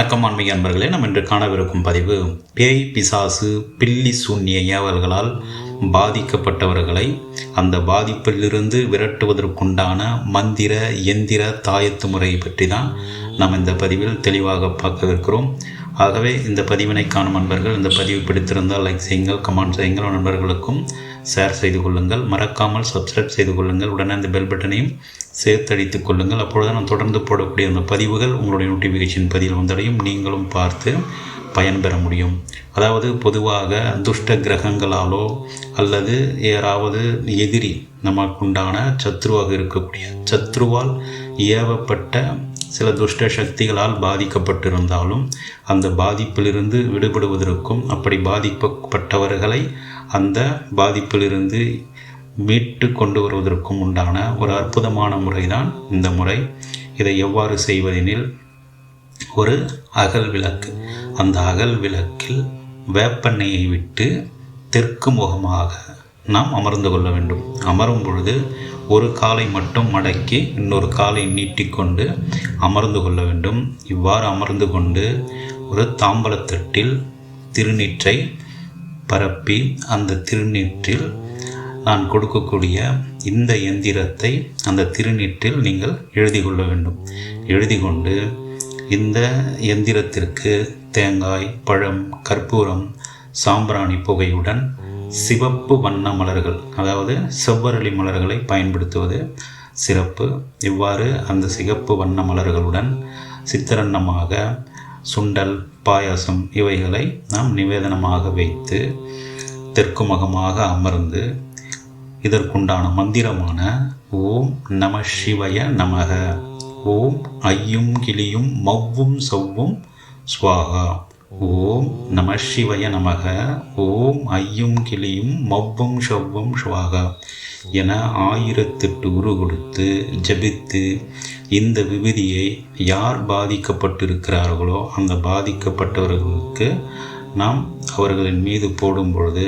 வணக்கம் அண்மை அன்பர்களே. நாம் இன்று காணவிருக்கும் பதிவு பேய் பிசாசு பில்லி சூன்ய ஏவல்களால் பாதிக்கப்பட்டவர்களை அந்த பாதிப்பிலிருந்து விரட்டுவதற்குண்டான மந்திர எந்திர தாயத்து முறை பற்றி தான் நாம் இந்த பதிவில் தெளிவாக பார்க்கவிருக்கிறோம். ஆகவே இந்த பதிவினை காணும் நண்பர்கள் இந்த பதிவு பிடித்திருந்தால் லைக் செய்யுங்கள் கமெண்ட் செய்யுங்கள். நண்பர்களுக்கும் ஷேர் செய்து கொள்ளுங்கள். மறக்காமல் சப்ஸ்கிரைப் செய்து கொள்ளுங்கள். உடனே அந்த பெல் பட்டனையும் சேர்த்தடித்துக் கொள்ளுங்கள். அப்பொழுது நான் தொடர்ந்து போடக்கூடிய அந்த பதிவுகள் உங்களுடைய நோட்டிஃபிகேஷன் பதிவில் வந்தடையும். நீங்களும் பார்த்து பயன்பெற முடியும். அதாவது பொதுவாக துஷ்ட கிரகங்களாலோ அல்லது யாராவது எதிரி நமக்குண்டான சத்ருவாக இருக்கக்கூடிய சத்ருவால் ஏவப்பட்ட சில துஷ்ட சக்திகளால் பாதிக்கப்பட்டிருந்தாலும் அந்த பாதிப்பிலிருந்து விடுபடுவதற்கும் அப்படி பாதிக்கப்பட்டவர்களை அந்த பாதிப்பிலிருந்து மீட்டு கொண்டு வருவதற்கும் உண்டான ஒரு அற்புதமான முறைதான் இந்த முறை. இதை எவ்வாறு செய்வதெனில் ஒரு அகல் விளக்கு. அந்த அகல் விளக்கில் வேப்பெண்ணெயை விட்டு தெற்கு முகமாக நாம் அமர்ந்து கொள்ள வேண்டும். அமரும் பொழுது ஒரு காலை மட்டும் மடக்கி இன்னொரு காலை நீட்டிக்கொண்டு அமர்ந்து கொள்ள வேண்டும். இவ்வாறு அமர்ந்து கொண்டு ஒரு தாம்பலத்தட்டில் திருநீற்றை பரப்பி அந்த திருநீற்றில் நான் கொடுக்கக்கூடிய இந்த எந்திரத்தை அந்த திருநீற்றில் நீங்கள் எழுதி கொள்ள வேண்டும். எழுதி கொண்டு இந்த எந்திரத்திற்கு தேங்காய் பழம் கற்பூரம் சாம்பிராணி புகையுடன் சிவப்பு வண்ண மலர்கள் அதாவது செவ்வரளி மலர்களை பயன்படுத்துவது சிறப்பு. இவ்வாறு அந்த சிகப்பு வண்ண மலர்களுடன் சித்திரன்னமாக சுண்டல் பாயாசம் இவைகளை நாம் நிவேதனமாக வைத்து தெற்கு முகமாக அமர்ந்து இதற்குண்டான மந்திரமான ஓம் நம சிவய நமக. ஓம் ஐயும் கிளியும் மவ்வும் சவ்வும் ஸ்வாகா ஓம் நம சிவய நமக. ஓம் ஐயும் கிளியும் மவ்வும் ஷவ்வும் ஸ்வாகா என ஆயிரத்தெட்டு உரு கொடுத்து ஜபித்து இந்த விபதியை யார் பாதிக்கப்பட்டிருக்கிறார்களோ அந்த பாதிக்கப்பட்டவர்களுக்கு நாம் அவர்களின் மீது போடும் பொழுது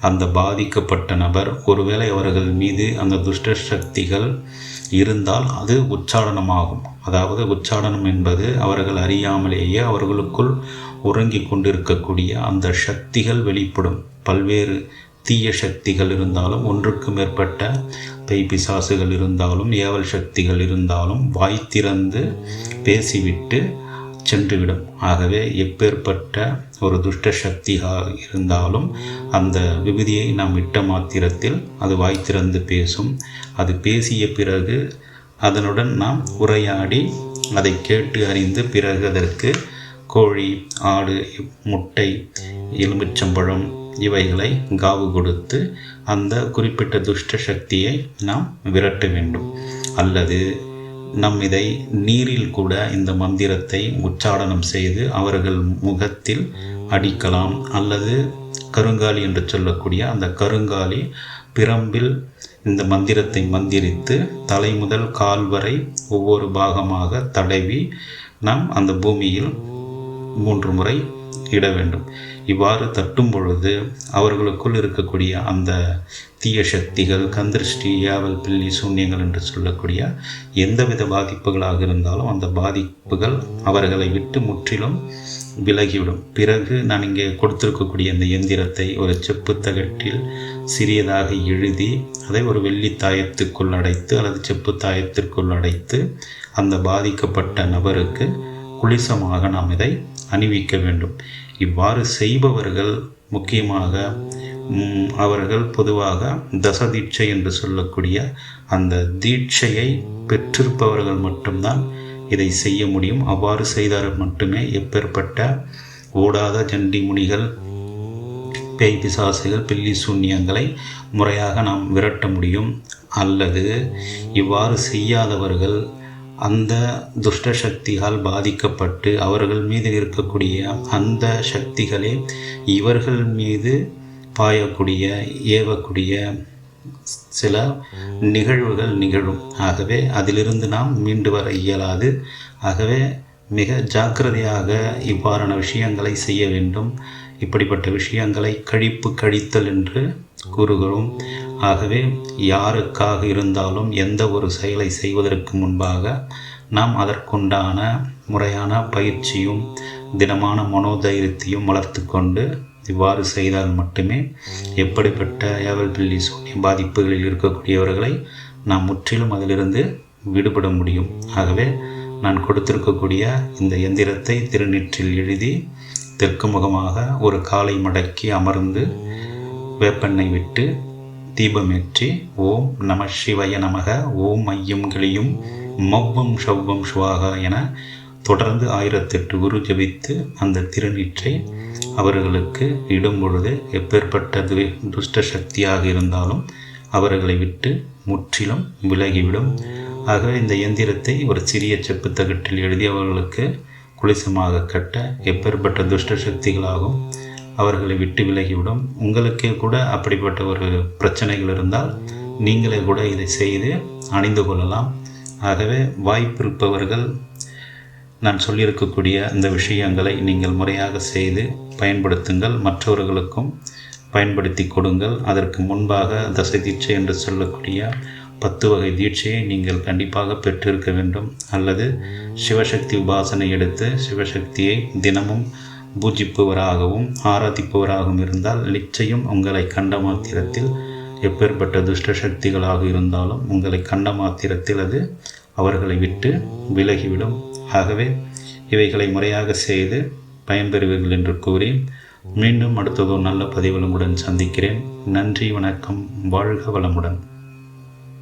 அந்த பாதிக்கப்பட்ட நபர் ஒருவேளை அவர்கள் மீது அந்த துஷ்ட சக்திகள் இருந்தால் அது உச்சாடனமாகும் அதாவது உச்சாடனம் என்பது அவர்கள் அறியாமலேயே அவர்களுக்குள் உறங்கி கொண்டிருக்கக்கூடிய அந்த சக்திகள் வெளிப்படும். பல்வேறு தீய சக்திகள் இருந்தாலும் ஒன்றுக்கு மேற்பட்ட பேய் பிசாசுகள் இருந்தாலும் ஏவல் சக்திகள் இருந்தாலும் வாய் திறந்து பேசிவிட்டு சென்றுவிடும். ஆகவே எப்பேற்பட்ட ஒரு துஷ்ட சக்தியாக இருந்தாலும் அந்த விபதியை நாம் இட்ட மாத்திரத்தில் அது வாய் திறந்து பேசும். அது பேசிய பிறகு அதனுடன் நாம் உரையாடி அதை கேட்டு அறிந்து பிறகு அதற்கு கோழி ஆடு முட்டை எலுமிச்சம்பழம் இவைகளை காவு கொடுத்து அந்த குறிப்பிட்ட துஷ்ட சக்தியை நாம் விரட்ட வேண்டும். அல்லது நம் இதை நீரில் கூட இந்த மந்திரத்தை உச்சாடனம் செய்து அவர்கள் முகத்தில் அடிக்கலாம். அல்லது கருங்காலி என்று சொல்லக்கூடிய அந்த கருங்காலி பிரம்பில் இந்த மந்திரத்தை மந்திரித்து தலை முதல் கால் வரை ஒவ்வொரு பாகமாக தடவி நாம் அந்த பூமியில் மூன்று முறை இட வேண்டும். இவ்வாறு தட்டும் பொழுது அவர்களுக்குள் இருக்கக்கூடிய அந்த தீய சக்திகள் கந்திருஷ்டி ஏவல் பில்லி சூன்யங்கள் என்று சொல்லக்கூடிய எந்தவித பாதிப்புகளாக இருந்தாலும் அந்த பாதிப்புகள் அவர்களை விட்டு முற்றிலும் விலகிவிடும். பிறகு நான் இங்கே கொடுத்திருக்கக்கூடிய அந்த எந்திரத்தை ஒரு செப்பு தகட்டில் சிறியதாக எழுதி அதை ஒரு வெள்ளி தாயத்துக்குள் அடைத்து அல்லது செப்பு தாயத்திற்குள் அடைத்து அந்த பாதிக்கப்பட்ட நபருக்கு குளிசமாக நாம் இதை அணிவிக்க வேண்டும். இவ்வாறு செய்பவர்கள் முக்கியமாக அவர்கள் பொதுவாக தசதீட்சை என்று சொல்லக்கூடிய அந்த தீட்சையை பெற்றிருப்பவர்கள் மட்டும்தான் இதை செய்ய முடியும். அவ்வாறு செய்தால் மட்டுமே எப்பேற்பட்ட ஓடாத ஜண்டி முனிகள் பேய் பிசாசுகள் பில்லி சூன்யங்களை முறையாக நாம் விரட்ட முடியும். அல்லது இவ்வாறு செய்யாதவர்கள் அந்த துஷ்ட சக்தியால் பாதிக்கப்பட்டு அவர்கள் மீது இருக்கக்கூடிய அந்த சக்திகளே இவர்கள் மீது பாயக்கூடிய ஏவக்கூடிய சில நிகழ்வுகள் நிகழும். ஆகவே அதிலிருந்து நாம் மீண்டு வர இயலாது. ஆகவே மிக ஜாக்கிரதையாக இவ்வாறான விஷயங்களை செய்ய வேண்டும். இப்படிப்பட்ட விஷயங்களை கழிப்பு கழித்தல் என்று கூறுகிறோம். ஆகவே யாருக்காக இருந்தாலும் எந்த ஒரு செயலை செய்வதற்கு முன்பாக நாம் அதற்குண்டான முறையான பயிற்சியும் தினமான மனோதைரியத்தையும் வளர்த்து கொண்டு இவ்வாறு செய்தால் மட்டுமே எப்படிப்பட்ட ஏவல் பில்லி சூன்ய பாதிப்புகளில் இருக்கக்கூடியவர்களை நாம் முற்றிலும் அதிலிருந்து விடுபட முடியும். ஆகவே நான் கொடுத்திருக்கக்கூடிய இந்த எந்திரத்தை திருநீற்றில் எழுதி தெற்கு முகமாக ஒரு காலை மடக்கி அமர்ந்து வேப்பெண்ணை விட்டு தீபமேற்றி ஓம் நம சிவய நமக ஓம் ஐயம் கிளியும் மவ்வம் ஷவ்வம் சுவாகா என தொடர்ந்து ஆயிரத்தெட்டு குரு ஜபித்து அந்த திருநீற்றை அவர்களுக்கு இடும் பொழுது எப்பேற்பட்ட து- துஷ்ட சக்தியாக இருந்தாலும் அவர்களை விட்டு முற்றிலும் விலகிவிடும். ஆகவே இந்த எந்திரத்தை ஒரு சிறிய செப்பு தகட்டில் எழுதி அவர்களுக்கு குளிசமாக கட்ட எப்பேற்பட்ட துஷ்ட சக்திகளாகும் அவர்களை விட்டு விலகிவிடும். உங்களுக்கே கூட அப்படிப்பட்ட ஒரு பிரச்சனைகள் இருந்தால் நீங்களே கூட இதை செய்து அணிந்து கொள்ளலாம். ஆகவே வாய்ப்பிருப்பவர்கள் நான் சொல்லியிருக்கக்கூடிய இந்த விஷயங்களை நீங்கள் முறையாக செய்து பயன்படுத்துங்கள். மற்றவர்களுக்கும் பயன்படுத்தி கொடுங்கள். அதற்கு முன்பாக தசை தீட்சை என்று சொல்லக்கூடிய பத்து வகை தீட்சையை நீங்கள் கண்டிப்பாக பெற்றிருக்க வேண்டும். அல்லது சிவசக்தி உபாசனை எடுத்து சிவசக்தியை தினமும் பூஜிப்பவராகவும் ஆராதிப்பவராகவும் இருந்தால் நிச்சயம் உங்களை கண்ட மாத்திரத்தில் எப்பேற்பட்ட துஷ்ட சக்திகளாக இருந்தாலும் உங்களை கண்ட மாத்திரத்தில் அது அவர்களை விட்டு விலகிவிடும். ஆகவே இவைகளை முறையாக செய்து பயன்பெறுவீர்கள் என்று கூறி மீண்டும் அடுத்ததோ நல்ல பதிவுகளுடன் சந்திக்கிறேன். நன்றி வணக்கம். வாழ்க வளமுடன்.